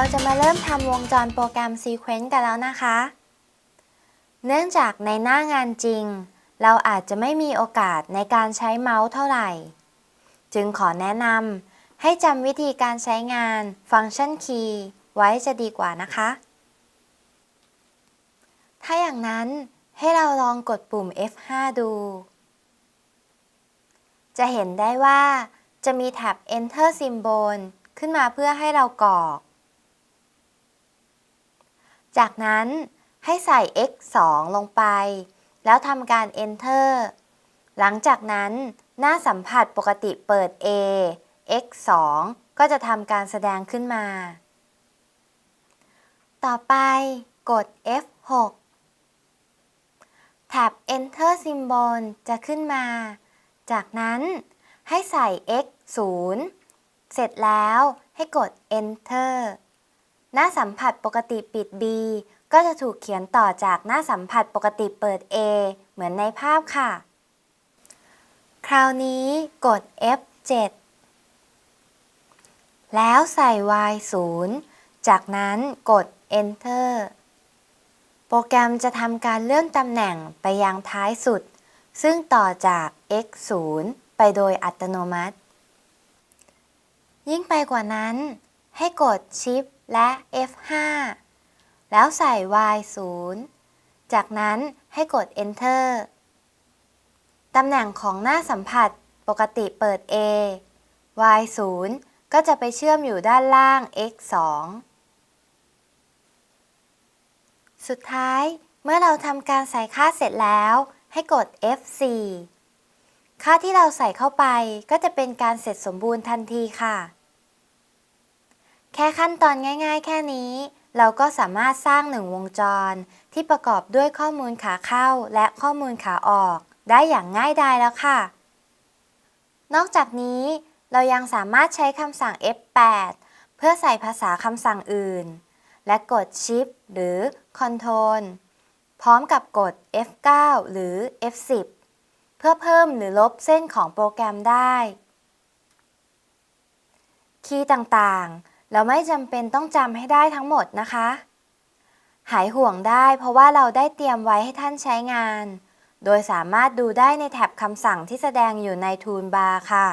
เราจะมาเริ่มทำวงจรโปรแกรม Sequence กันแล้วนะคะ เนื่องจากในหน้างานจริง เราอาจจะไม่มีโอกาสในการใช้เมาส์เท่าไหร่ จึงขอแนะนำให้จำวิธีการใช้งานฟังก์ชันคีย์ไว้จะดีกว่านะคะ ถ้าอย่างนั้นให้เราลองกดปุ่ม F5 ดู จะเห็นได้ว่าจะมีแท็บ Enter Symbol ขึ้นมาเพื่อให้เรากรอก จากนั้นให้ใส่ x 2 ลงไป แล้วทำการ enter หลังจากนั้น หน้าสัมผัสปกติเปิด a x 2ก็จะทำการแสดงขึ้นมา ต่อไปกด f 6แท็บ enter symbol จะขึ้นมา จากนั้นให้ใส่ x 0เสร็จแล้วให้กด enter หน้าสัมผัสปกติปิด B ก็จะถูกเขียนต่อจากหน้าสัมผัสปกติเปิด A เหมือนในภาพค่ะ คราวนี้กด F7 แล้วใส่ Y 0จากนั้นกด Enter โปรแกรมจะทำการเลื่อนตำแหน่งไปยังท้ายสุด ซึ่งต่อจาก X 0ไปโดยอัตโนมัติ ยิ่งไปกว่านั้น ให้กด Shift และ F5 แล้วใส่ Y 0จากนั้นให้กด Enter ตำแหน่งของหน้าสัมผัสปกติเปิด A Y 0ก็จะไปเชื่อมอยู่ด้านล่าง X 2สุดท้ายเมื่อเราทำการใส่ค่าเสร็จแล้ว ให้กด F4 ค่าที่เราใส่เข้าไปก็จะเป็นการเสร็จสมบูรณ์ทันทีค่ะ แค่ขั้นตอนง่ายๆ แค่นี้ เราก็สามารถสร้างหนึ่งวงจร ที่ประกอบด้วยข้อมูลขาเข้าและข้อมูลขาออก ได้อย่างง่ายดายแล้วค่ะ นอกจากนี้เรายังสามารถใช้คำสั่ง F8 เพื่อใส่ภาษาคำสั่งอื่น และกด Shift หรือ Ctrl พร้อมกับกด F9 หรือ F10 เพื่อเพิ่มหรือลบเส้นของโปรแกรมได้ คีย์ต่างๆ เราไม่จำเป็นต้องจำให้ได้ทั้งหมดนะคะ หายห่วงได้เพราะว่าเราได้เตรียมไว้ให้ท่านใช้งาน โดยสามารถดูได้ในแท็บคำสั่งที่แสดงอยู่ในทูลบาร์ค่ะ